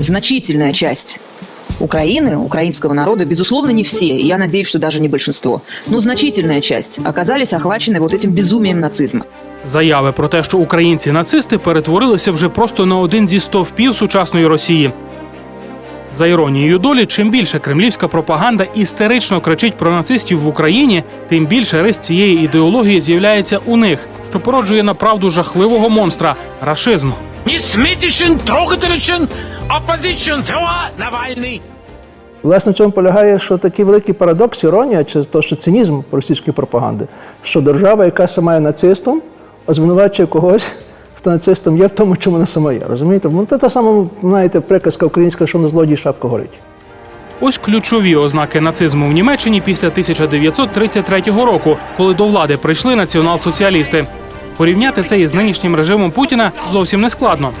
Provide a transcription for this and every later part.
значительная часть Украины, украинского народа, безусловно, не все, и я надеюсь, что даже не большинство, но значительная часть оказались охвачены вот этим безумием нацизма. Заяви про те, що українці-нацисти перетворилися вже просто на один зі стовпів сучасної Росії. За іронією долі, чим більше кремлівська пропаганда істерично кричить про нацистів в Україні, тим більше рис цієї ідеології з'являється у них, що породжує направду жахливого монстра рашизм. несметischen, трогательlichen Opposition für Навальный. Власне, в цьому полягає, що такий великий парадокс, іронія, чи то, що цинізм російської пропаганди, що держава, яка сама є нацистом, звинувачує когось, хто нацистом є в тому, чому вона сама є. Розумієте? Ну, це та сама, знаєте, приказка українська, що на злодій шапка горить. Ось ключові ознаки нацизму в Німеччині після 1933 року, коли до влади прийшли націонал-соціалісти. Порівняти це із нинішнім режимом Путіна зовсім не складно.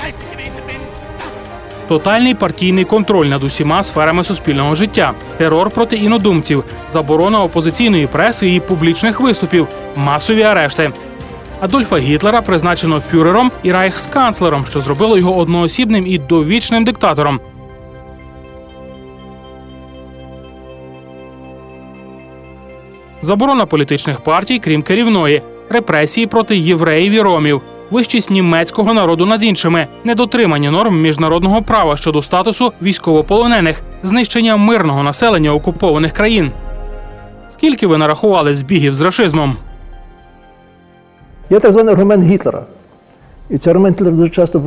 Тотальний партійний контроль над усіма сферами суспільного життя, терор проти інодумців, заборона опозиційної преси і публічних виступів, масові арешти. Адольфа Гітлера призначено фюрером і райхсканцлером, що зробило його одноосібним і довічним диктатором. заборона політичних партій, крім керівної, репресії проти євреїв і ромів, вищість німецького народу над іншими, недотримання норм міжнародного права щодо статусу військовополонених, знищення мирного населення окупованих країн. Скільки ви нарахували збігів з рашизмом? Є так званий аргумент Гітлера. І цей аргумент Гітлера дуже часто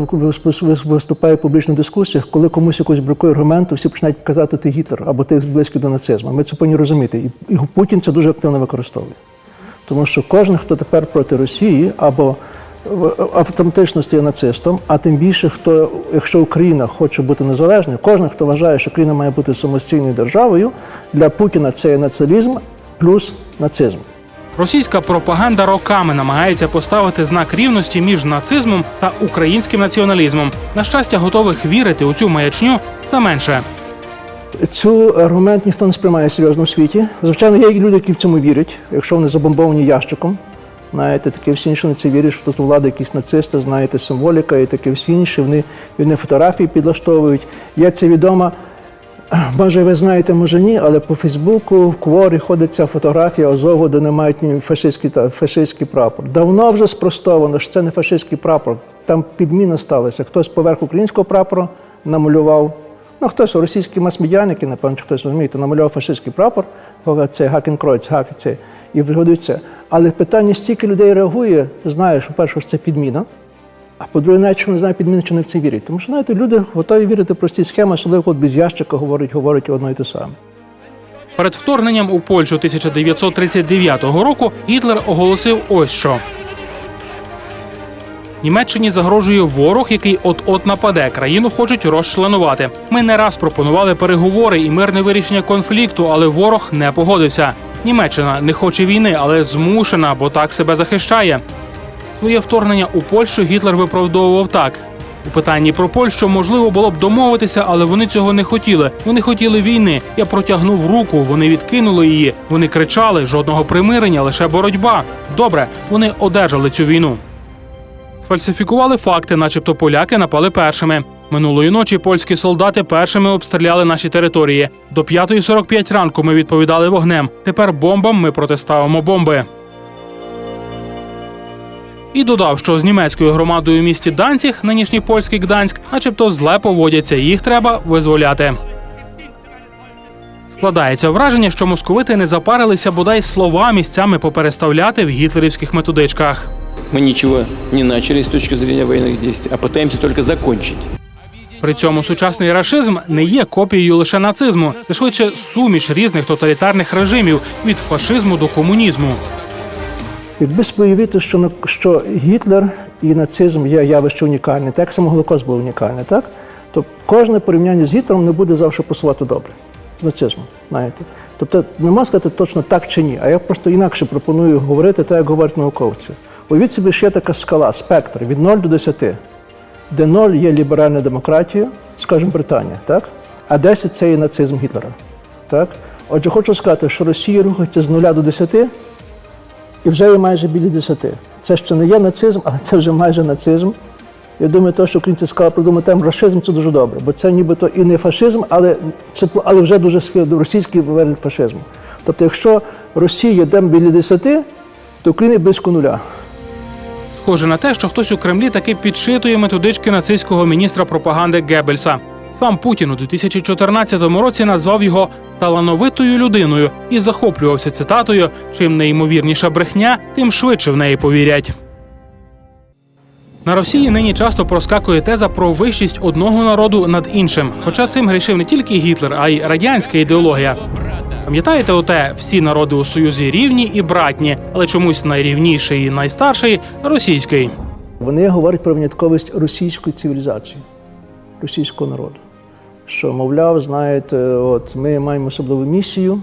виступає в публічних дискусіях, коли комусь якось бракує аргументу, всі починають казати ти Гітлер або ти близький до нацизму. Ми це повинні розуміти. І Путін це дуже активно використовує. Тому що кожен, хто тепер проти Росії, або в- автоматично нацистом, а тим більше, хто, якщо Україна хоче бути незалежною, кожен, хто вважає, що Україна має бути самостійною державою, для Путіна це є націоналізм плюс нацизм. Російська пропаганда роками намагається поставити знак рівності між нацизмом та українським націоналізмом. На щастя, готових вірити у цю маячню все менше. Цю аргумент ніхто не сприймає серйозно у світі. Звичайно, є люди, які в цьому вірять, якщо вони забомбовані ящиком. Знаєте, таке всі інші на це вірять, що тут у влади якісь нацисти, знаєте, символіка і таке всі інше. Вони, вони фотографії підлаштовують. Є це відома, може ви знаєте, може ні, але по Фейсбуку в Кворі ходить ця фотографія Азову, де не мають фашистський, фашистський прапор. Давно вже спростовано, що це не фашистський прапор. Там підміна сталася. Хтось поверх українського прапора намалював. Ну, хтось російські мас-медіаники, напевно, хтось розумієте, намалював фашистський прапор, це Гакенкройц, гак це, і вигадують це. Але питання стільки людей реагує, знає, що перше, що це підміна, а по-друге, навіть що не знає підміни, чи не в це вірять. Тому що, знаєте, люди готові вірити в прості схеми, особливо от без ящика говорить, говорить одно і те саме. Перед вторгненням у Польщу 1939 року Гітлер оголосив ось що. Німеччині загрожує ворог, який от-от нападе. Країну хочуть розчленувати. Ми не раз пропонували переговори і мирне вирішення конфлікту, але ворог не погодився. Німеччина не хоче війни, але змушена, бо так себе захищає. Своє вторгнення у Польщу Гітлер виправдовував так. У питанні про Польщу можливо було б домовитися, але вони цього не хотіли. Вони хотіли війни. Я протягнув руку, вони відкинули її. Вони кричали: жодного примирення, лише боротьба. Добре, вони одержали цю війну. Сфальсифікували факти, начебто поляки напали першими. Минулої ночі польські солдати першими обстріляли наші території. До 5.45 ранку ми відповідали вогнем. Тепер бомбам ми протиставимо бомби. І додав, що з німецькою громадою місті Данціг, нинішній польський Гданськ, начебто зле поводяться, їх треба визволяти. Складається враження, що московити не запарилися бодай слова місцями попереставляти в гітлерівських методичках. Мы ничего не начали с точки зрения военных действий, а пытаемся только закончить. При цьому сучасний рашизм не є копією лише нацизму, це швидше суміш різних тоталітарних режимів від фашизму до комунізму. Якби уявити, що, на- що Гітлер і нацизм є явище унікальне, так само Голокост був унікальний, так? То кожне порівняння з Гітлером не буде завжди посувати добре з нацизмом, знаєте. Тобто не можна сказати точно так чи ні, а я просто інакше пропоную говорити так, як говорять науковці. Уявіть собі, що є така скала, спектр від 0 до 10, де 0 є ліберальна демократія, скажімо, Британія, так? а 10 це є нацизм Гітлера. Так? Отже, хочу сказати, що Росія рухається з 0 до 10, і вже є майже біля 10. Це ще не є нацизм, але це вже майже нацизм. Я думаю, те, що українці сказали придумати термін расизм, це дуже добре, бо це нібито і не фашизм, але, це, але вже дуже російський варіант фашизму. Тобто, якщо Росія йде біля 10, то Україна близько нуля. Схоже на те, що хтось у Кремлі таки підшитує методички нацистського міністра пропаганди Геббельса. Сам Путін у 2014 році назвав його талановитою людиною і захоплювався цитатою: чим неймовірніша брехня, тим швидше в неї повірять. На Росії нині часто проскакує теза про вищість одного народу над іншим. Хоча цим грішив не тільки Гітлер, а й радянська ідеологія. Пам'ятаєте оте, всі народи у Союзі рівні і братні, але чомусь найрівніший і найстарший російський. Вони говорять про винятковість російської цивілізації, російського народу. Що, мовляв, знаєте, от ми маємо особливу місію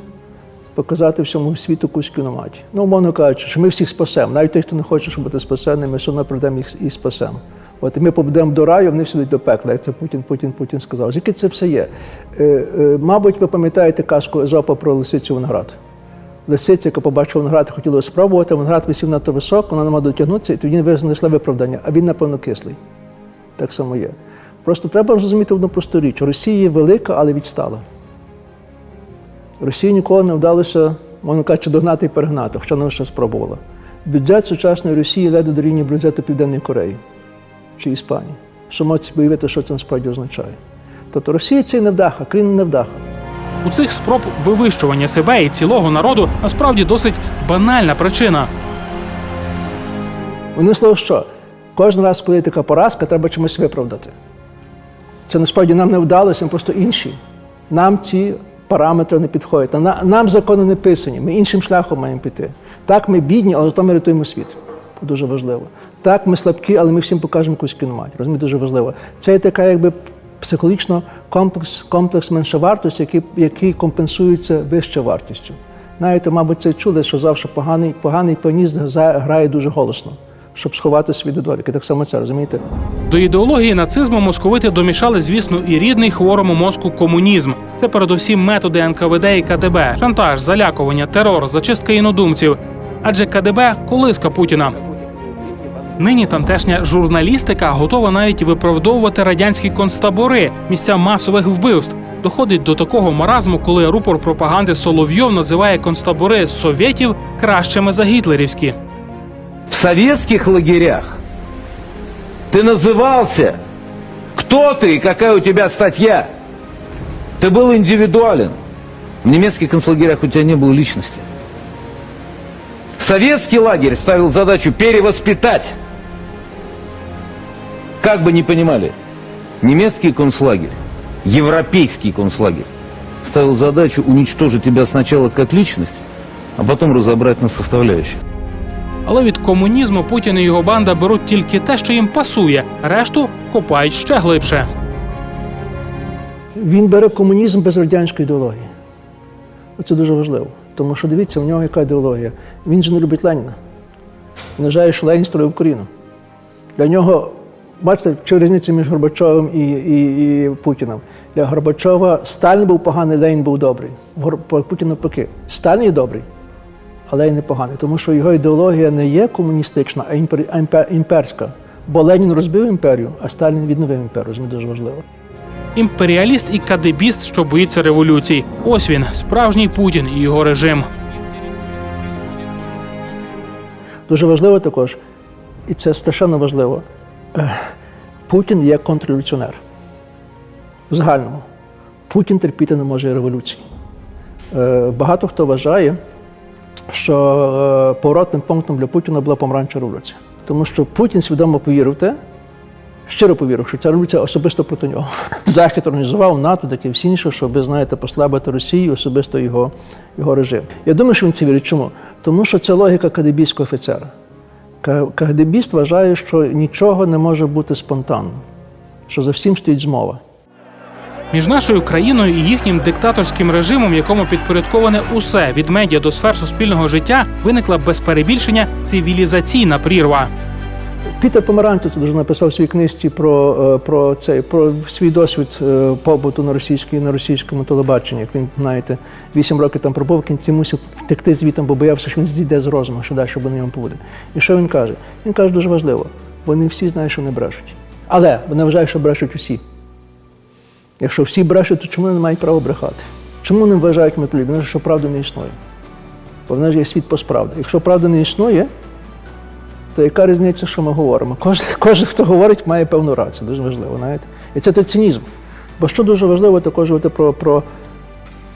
показати всьому світу якусь кіноматі. Ну, умовно кажучи, що ми всіх спасемо. Навіть той, хто не хоче, щоб бути спасеним, ми все одно прийдемо їх і спасемо. От ми побудемо до раю, вони всі до пекла, як це Путін, Путін, Путін сказав. Звідки це все є? Е, е, мабуть, ви пам'ятаєте казку Езопа про лисицю виноград. Лисиця, яка побачила виноград, хотіла спробувати, виноград висів надто високо, вона не могла дотягнутися, і тоді ви знайшли виправдання, а він, напевно, кислий. Так само є. Просто треба зрозуміти одну просту річ. Росія велика, але відстала. Росії ніколи не вдалося, можна кажучи, догнати і перегнати, хоча вона ще спробувала. Бюджет сучасної Росії ледве дорівнює бюджету Південної Кореї чи Іспанії. Що можете уявити, що це насправді означає. Тобто Росія це невдаха, країна невдаха. У цих спроб вивищування себе і цілого народу насправді досить банальна причина. Вони слово що? Кожен раз, коли є така поразка, треба чимось виправдати. Це насправді нам не вдалося, ми просто інші. Нам ці параметри не підходять. На- Нам закони не писані, ми іншим шляхом маємо піти. Так, ми бідні, але зато ми рятуємо світ. Дуже важливо. Так, ми слабкі, але ми всім покажемо якусь кіномать. Розумієте, дуже важливо. Це така, якби психологічно комплекс, комплекс меншовартості, який, який компенсується вищою вартістю. Знаєте, мабуть, це чули, що завжди поганий, поганий піаніст за- грає дуже голосно, щоб сховати свої недоліки. Так само це розумієте? До ідеології нацизму московити домішали, звісно, і рідний хворому мозку комунізм. Це передусім методи НКВД і КДБ, шантаж, залякування, терор, зачистка інодумців. Адже КДБ колиска Путіна. Нині тамтешня журналістика готова навіть виправдовувати радянські концтабори, місця масових вбивств. Доходить до такого маразму, коли рупор пропаганди Соловйов називає концтабори совєтів кращими за гітлерівські. в советских лагерях ты назывался, кто ты и какая у тебя статья. Ты был индивидуален. В немецких концлагерях у тебя не было личности. Советский лагерь ставил задачу перевоспитать. Как бы ни понимали, немецкий концлагерь, европейский концлагерь ставил задачу уничтожить тебя сначала как личность, а потом разобрать на составляющие. Але від комунізму Путін і його банда беруть тільки те, що їм пасує, решту копають ще глибше. Він бере комунізм без радянської ідеології. Це дуже важливо. Тому що дивіться, у нього яка ідеологія. Він же не любить Леніна. Він вважає, що Ленін строїв Україну. Для нього, бачите, що різниця між Горбачовим і, і, і Путіним. Для Горбачова Сталін був поганий, Ленін був добрий. Путін навпаки. Сталін є добрий, а Ленін не поганий. Тому що його ідеологія не є комуністична, а імпер, імпер, імперська. Бо Ленін розбив імперію, а Сталін відновив імперію. Розумієте, дуже важливо. Імперіаліст і кадебіст, що боїться революцій. Ось він, справжній Путін і його режим. Дуже важливо також, і це страшенно важливо. Путін є контрреволюціонер. В загальному. Путін терпіти не може революції. Е, Багато хто вважає, що е, поворотним пунктом для Путіна була помаранчева революція. Тому що Путін свідомо повірив те, щиро повірив, що ця революція особисто проти нього. Захід організував НАТО, таке всі інше, щоб, знаєте, послабити Росію, особисто його, його режим. Я думаю, що він це вірить. Чому? Тому що це логіка кадебійського офіцера. Ка- Кагдебіст вважає, що нічого не може бути спонтанно, що за всім стоїть змова. Між нашою країною і їхнім диктаторським режимом, якому підпорядковане усе від медіа до сфер суспільного життя, виникла без перебільшення цивілізаційна прірва. Пітер Помаранцев це дуже написав в своїй книжці про, е, про, цей, про свій досвід е, побуту на, російській, на російському телебаченні. Як він, знаєте, вісім років там пробув, кінці мусив втекти звітом, бо боявся, що він зійде з розуму, що далі буде ньому буде. І що він каже? Він каже дуже важливо: вони всі знають, що не брешуть. Але вони вважають, що брешуть усі. Якщо всі брешуть, то чому вони не мають права брехати? Чому вони вважають метулі? Вони ж, що правди не існує. Бо в нас є світ постправди. Якщо правда не існує, то яка різниця, що ми говоримо? Кожен, кожен хто говорить, має певну рацію. Дуже важливо, знаєте. І це той цинізм. Бо що дуже важливо, також говорити про, про,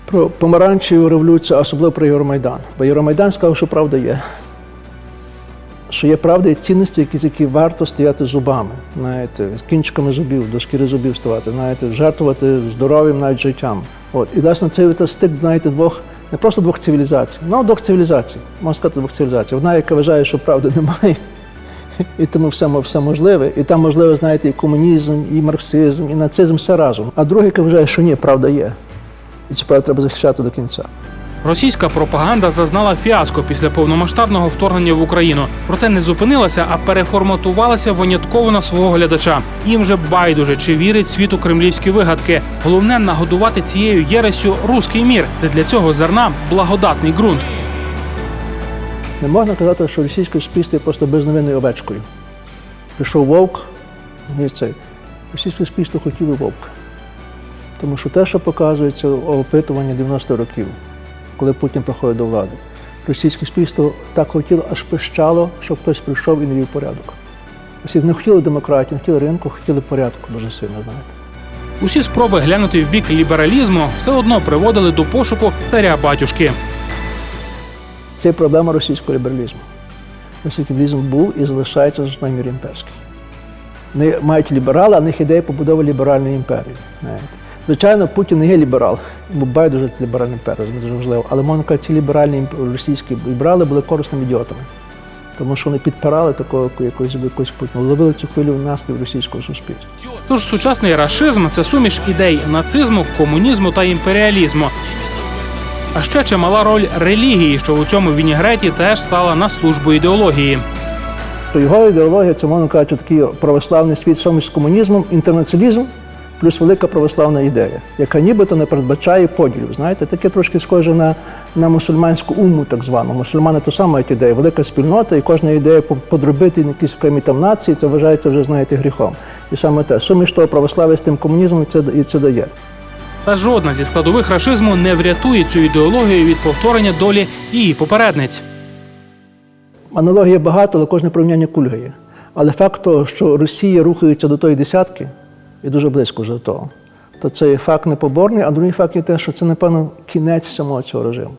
про помаранчеву революцію, особливо про Євромайдан. Бо Євромайдан сказав, що правда є. Що є правда і цінності, які, за які варто стояти зубами, знаєте, з кінчиками зубів, до шкіри зубів ставати, знаєте, жертвувати здоров'ям, навіть життям. От. І власне цей стик, знаєте, двох, не просто двох цивілізацій, ну двох цивілізацій, можна сказати, двох цивілізацій. Одна, яка вважає, що правди немає, і тому все, все можливе. І там можливо, знаєте, і комунізм, і марксизм, і нацизм, все разом. А друга, яка вважає, що ні, правда є. І цю правду треба захищати до кінця. Російська пропаганда зазнала фіаско після повномасштабного вторгнення в Україну, проте не зупинилася, а переформатувалася винятково на свого глядача. Їм же байдуже чи вірить світу кремлівські вигадки. Головне нагодувати цією єресю руський мір, де для цього зерна благодатний ґрунт. Не можна казати, що російське суспільство є просто безновинною овечкою. Прийшов вовк, і цей. Російське суспільство хотіло вовка. Тому що те, що показується опитування 90 років, коли Путін приходить до влади, російське суспільство так хотіло, аж пищало, щоб хтось прийшов і не вів порядок. Всі не хотіли демократію, не хотіли ринку, хотіли порядку дуже сильно, знаєте. Усі спроби глянути в бік лібералізму все одно приводили до пошуку царя батюшки. Це проблема російського лібералізму. Російський лібералізм був і залишається в значною мірі імперським. Вони мають ліберали, а в них ідея побудови ліберальної імперії. Знаєте. Звичайно, Путін не є ліберал, бо байдуже імперія, це дуже важливо. Але можна казати, ці ліберальні російські ліберали були корисними ідіотами. Тому що вони підпирали такого якогось, якогось Путіна, ловили цю хвилю в наслідів російського суспільства. Тож сучасний рашизм це суміш ідей нацизму, комунізму та імперіалізму. А ще чимала роль релігії, що у цьому вінігреті теж стала на службу ідеології. Його ідеологія це можна казати, такий православний світ саме з комунізмом, інтернаціоналізм плюс велика православна ідея, яка нібито не передбачає поділів. Знаєте, таке трошки схоже на, на мусульманську уму, так звану. Мусульмани то саме мають ідею, велика спільнота, і кожна ідея подробити на якісь окремі там нації, це вважається вже, знаєте, гріхом. І саме те, суміш того православ'я з тим комунізмом це, і це дає. Та жодна зі складових рашизму не врятує цю ідеологію від повторення долі її попередниць. Аналогія багато, але кожне порівняння кульгає. Але факт того, що Росія рухається до тої десятки, і дуже близько вже до того, то це є факт непоборний, а другий факт є те, що це, напевно, кінець самого цього режиму.